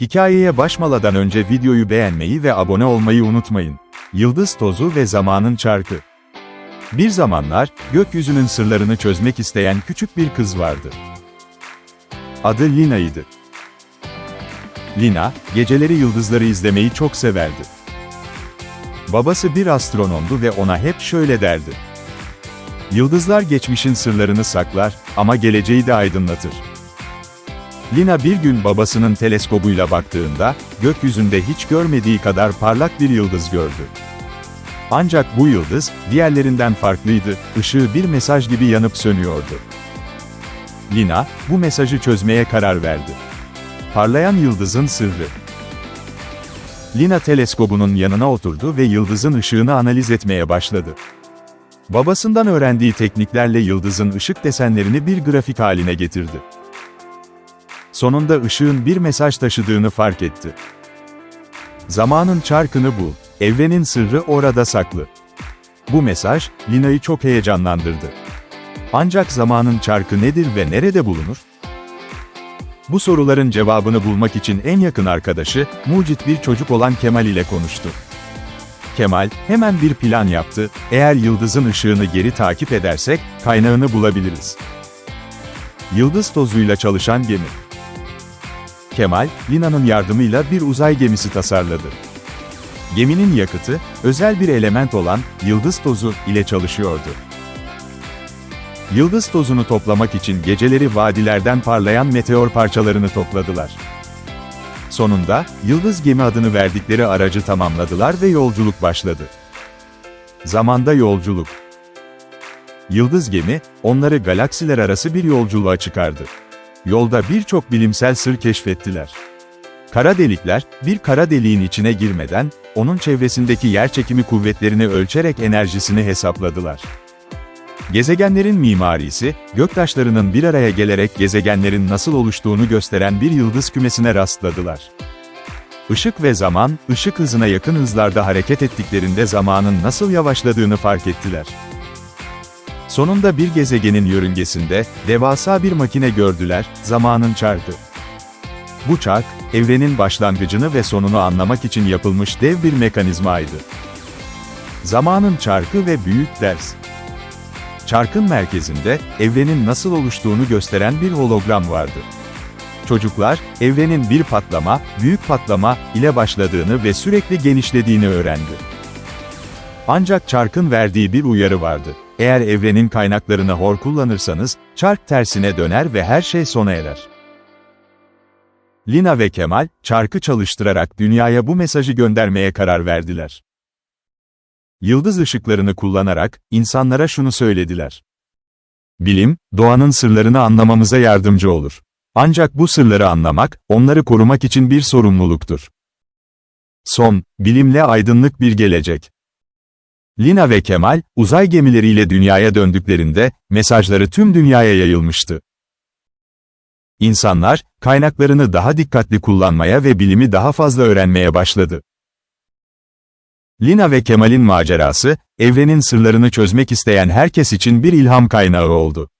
Hikayeye başlamadan önce videoyu beğenmeyi ve abone olmayı unutmayın. Yıldız tozu ve zamanın çarkı. Bir zamanlar, gökyüzünün sırlarını çözmek isteyen küçük bir kız vardı. Adı Lina'ydı. Lina, geceleri yıldızları izlemeyi çok severdi. Babası bir astronomdu ve ona hep şöyle derdi. Yıldızlar geçmişin sırlarını saklar ama geleceği de aydınlatır. Lina bir gün babasının teleskobuyla baktığında, gökyüzünde hiç görmediği kadar parlak bir yıldız gördü. Ancak bu yıldız, diğerlerinden farklıydı, ışığı bir mesaj gibi yanıp sönüyordu. Lina, bu mesajı çözmeye karar verdi. Parlayan yıldızın sırrı. Lina teleskobunun yanına oturdu ve yıldızın ışığını analiz etmeye başladı. Babasından öğrendiği tekniklerle yıldızın ışık desenlerini bir grafik haline getirdi. Sonunda ışığın bir mesaj taşıdığını fark etti. Zamanın çarkını bul, evrenin sırrı orada saklı. Bu mesaj, Lina'yı çok heyecanlandırdı. Ancak zamanın çarkı nedir ve nerede bulunur? Bu soruların cevabını bulmak için en yakın arkadaşı, mucit bir çocuk olan Kemal ile konuştu. Kemal, hemen bir plan yaptı, eğer yıldızın ışığını geri takip edersek, kaynağını bulabiliriz. Yıldız tozuyla çalışan gemi. Kemal, Lina'nın yardımıyla bir uzay gemisi tasarladı. Geminin yakıtı, özel bir element olan, yıldız tozu ile çalışıyordu. Yıldız tozunu toplamak için geceleri vadilerden parlayan meteor parçalarını topladılar. Sonunda, Yıldız Gemi adını verdikleri aracı tamamladılar ve yolculuk başladı. Zamanda yolculuk. Yıldız Gemi, onları galaksiler arası bir yolculuğa çıkardı. Yolda birçok bilimsel sır keşfettiler. Kara delikler, bir kara deliğin içine girmeden, onun çevresindeki yerçekimi kuvvetlerini ölçerek enerjisini hesapladılar. Gezegenlerin mimarisi, göktaşlarının bir araya gelerek gezegenlerin nasıl oluştuğunu gösteren bir yıldız kümesine rastladılar. Işık ve zaman, ışık hızına yakın hızlarda hareket ettiklerinde zamanın nasıl yavaşladığını fark ettiler. Sonunda bir gezegenin yörüngesinde, devasa bir makine gördüler, zamanın çarkı. Bu çark, evrenin başlangıcını ve sonunu anlamak için yapılmış dev bir mekanizmaydı. Zamanın çarkı ve büyük ders. Çarkın merkezinde, evrenin nasıl oluştuğunu gösteren bir hologram vardı. Çocuklar, evrenin bir patlama, büyük patlama ile başladığını ve sürekli genişlediğini öğrendi. Ancak çarkın verdiği bir uyarı vardı. Eğer evrenin kaynaklarını hor kullanırsanız, çark tersine döner ve her şey sona erer. Lina ve Kemal, çarkı çalıştırarak dünyaya bu mesajı göndermeye karar verdiler. Yıldız ışıklarını kullanarak, insanlara şunu söylediler. Bilim, doğanın sırlarını anlamamıza yardımcı olur. Ancak bu sırları anlamak, onları korumak için bir sorumluluktur. Son, bilimle aydınlık bir gelecek. Lina ve Kemal, uzay gemileriyle dünyaya döndüklerinde, mesajları tüm dünyaya yayılmıştı. İnsanlar, kaynaklarını daha dikkatli kullanmaya ve bilimi daha fazla öğrenmeye başladı. Lina ve Kemal'in macerası, evrenin sırlarını çözmek isteyen herkes için bir ilham kaynağı oldu.